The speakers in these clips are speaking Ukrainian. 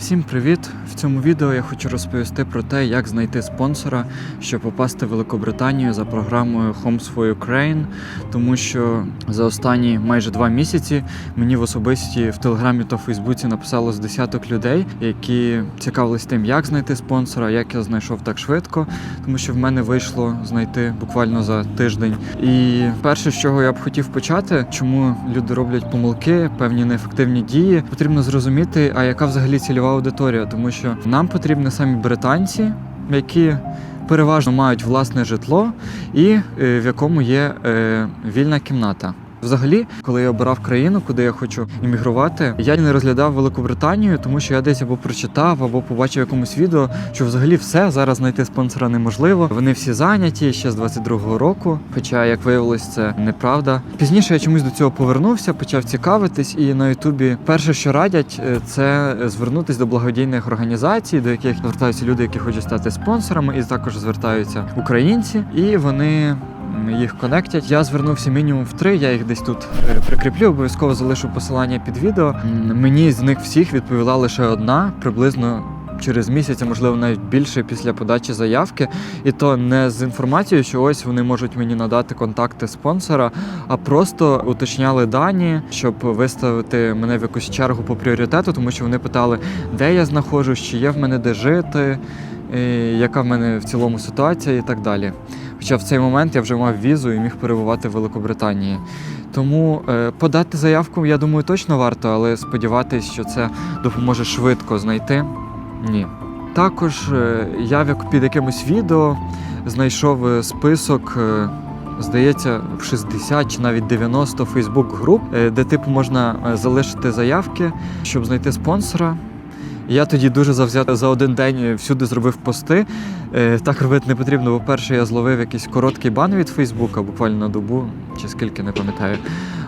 Всім привіт! В цьому відео я хочу розповісти про те, як знайти спонсора, щоб попасти в Великобританію за програмою Homes for Ukraine, тому що за останні майже два місяці мені в особисті в Телеграмі та Фейсбуці написало з десяток людей, які цікавились тим, як знайти спонсора, як я знайшов так швидко, тому що в мене вийшло знайти буквально за тиждень. І перше, з чого я б хотів почати, чому люди роблять помилки, певні неефективні дії, потрібно зрозуміти, а яка взагалі цільова аудиторія, тому що нам потрібні самі британці, які переважно мають власне житло і е, в якому є е, вільна кімната. Взагалі, коли я обирав країну, куди я хочу іммігрувати, я не розглядав Великобританію, тому що я десь або прочитав, або побачив якомусь відео, що взагалі все зараз знайти спонсора неможливо. Вони всі зайняті ще з 22-го року. Хоча, як виявилось, це неправда. Пізніше я чомусь до цього повернувся, почав цікавитись, і на Ютубі перше, що радять, е, це звернутись до благодійних організацій, до яких звертаються люди, які хочуть стати спонсорами, і також звертаються українці, і вони їх конектять. Я звернувся мінімум в три. Я їх десь тут е, прикріплю. Обов'язково залишу посилання під відео. Мені з них всіх відповіла лише одна, приблизно. Через місяць, а можливо навіть більше після подачі заявки, і то не з інформацією, що ось вони можуть мені надати контакти спонсора, а просто уточняли дані, щоб виставити мене в якусь чергу по пріоритету, тому що вони питали, де я знаходжусь, чи є в мене де жити, яка в мене в цілому ситуація і так далі. Хоча в цей момент я вже мав візу і міг перебувати в Великобританії. Тому е, подати заявку, я думаю, точно варто, але сподіватись, що це допоможе швидко знайти. Ні. Також е, я під якимось відео знайшов е, список. Здається, в 60 чи навіть 90 фейсбук груп, де типу можна залишити заявки, щоб знайти спонсора. Я тоді дуже завзято за один день всюди зробив пости. Е, Так робити не потрібно. По-перше, я зловив якийсь короткий бан від Фейсбука, буквально на добу, чи скільки не пам'ятаю.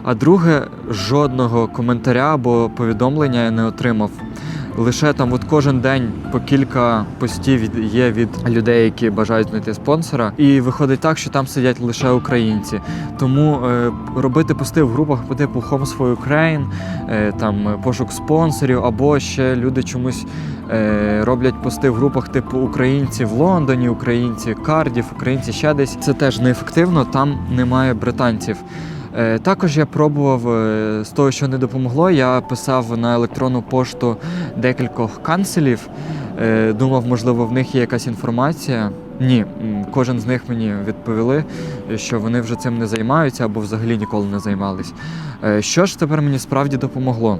А друге, жодного коментаря або повідомлення я не отримав. Лише там от кожен день по кілька постів є від людей, які бажають знайти спонсора. І виходить так, що там сидять лише українці. Тому е, робити пости в групах по типу Homes for Ukraine, е, там е, пошук спонсорів, або ще люди чомусь е, роблять пости в групах типу Українці в Лондоні, Українці Кардів, Українці ще десь. Це теж неефективно, там немає британців. Е, Також я пробував е, з того, що не допомогло. Я писав на електронну пошту декількох канцелів. Е, Думав, можливо, в них є якась інформація. Ні, кожен з них мені відповіли, що вони вже цим не займаються або взагалі ніколи не займались. Що ж тепер мені справді допомогло?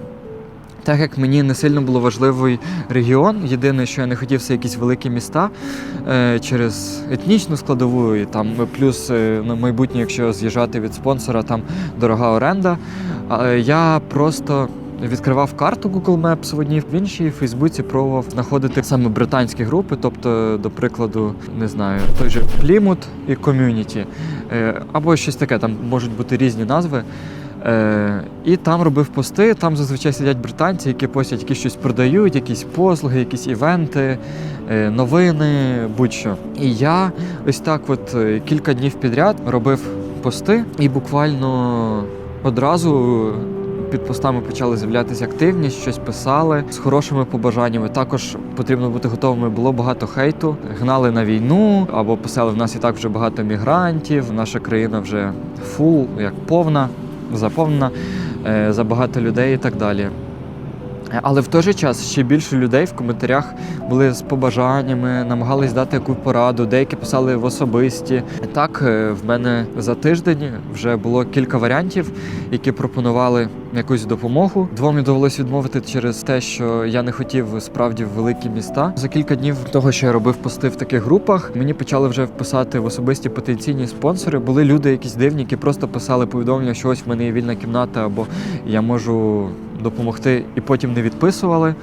Так як мені не сильно було важливий регіон, єдине, що я не хотів, це якісь великі міста е, через етнічну складову, і там плюс е, на майбутнє, якщо з'їжджати від спонсора, там дорога оренда. Е, я просто відкривав карту Google Maps в одній в іншій в Фейсбуці пробував знаходити саме британські групи, тобто, до прикладу, не знаю, той же Плімут і ком'юніті, е, або щось таке, там можуть бути різні назви. Е, і там робив пости. Там зазвичай сидять британці, які постять, які щось продають, якісь послуги, якісь івенти, е, новини, будь-що. І я ось так, от е, кілька днів підряд робив пости, і буквально одразу. Під постами почали з'являтися активність, щось писали з хорошими побажаннями. Також потрібно бути готовими. Було багато хейту, гнали на війну або писали: в нас і так вже багато мігрантів. Наша країна вже фул, як повна заповнена, е, забагато людей і так далі. Е, Але в той же час ще більше людей в коментарях були з побажаннями, намагались дати яку пораду, деякі писали в особисті. Так, е, в мене за тиждень вже було кілька варіантів, які пропонували якусь допомогу. Двом мені довелося відмовити через те, що я не хотів справді в великі міста. За кілька днів того, що я робив пости в таких групах, мені почали вже писати в особисті потенційні спонсори. Були люди, якісь дивні, які просто писали повідомлення, що ось в мене є вільна кімната, або я можу допомогти, і потім не відписували.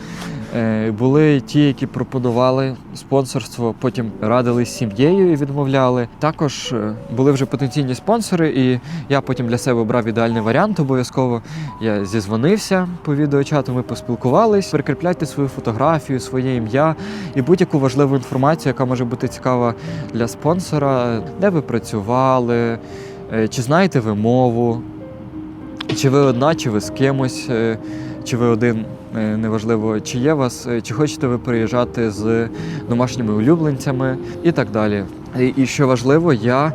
Е, Були ті, які пропонували спонсорство, потім радились з сім'єю і відмовляли. Також е, були вже потенційні спонсори, і я потім для себе обрав ідеальний варіант. Обов'язково я зізвонився по відеочату, ми поспілкувались. Прикріпляйте свою фотографію, своє ім'я і будь-яку важливу інформацію, яка може бути цікава для спонсора, де ви працювали, е, чи знаєте ви мову, чи ви одна, чи ви з кимось, е, чи ви один е, неважливо, чи є вас, е, чи хочете ви приїжджати з домашніми улюбленцями і так далі. І, і що важливо, я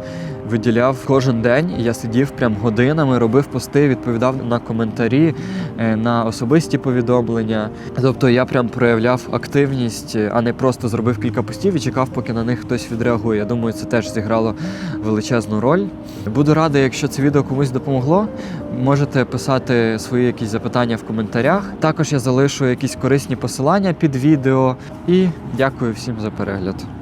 виділяв кожен день. Я сидів прям годинами, робив пости, відповідав на коментарі, е, на особисті повідомлення. Тобто я прям проявляв активність, а не просто зробив кілька постів і чекав, поки на них хтось відреагує. Я думаю, це теж зіграло величезну роль. Буду радий, якщо це відео комусь допомогло. Можете писати свої якісь запитання в коментарях. Також я залишу якісь корисні посилання під відео. І дякую всім за перегляд.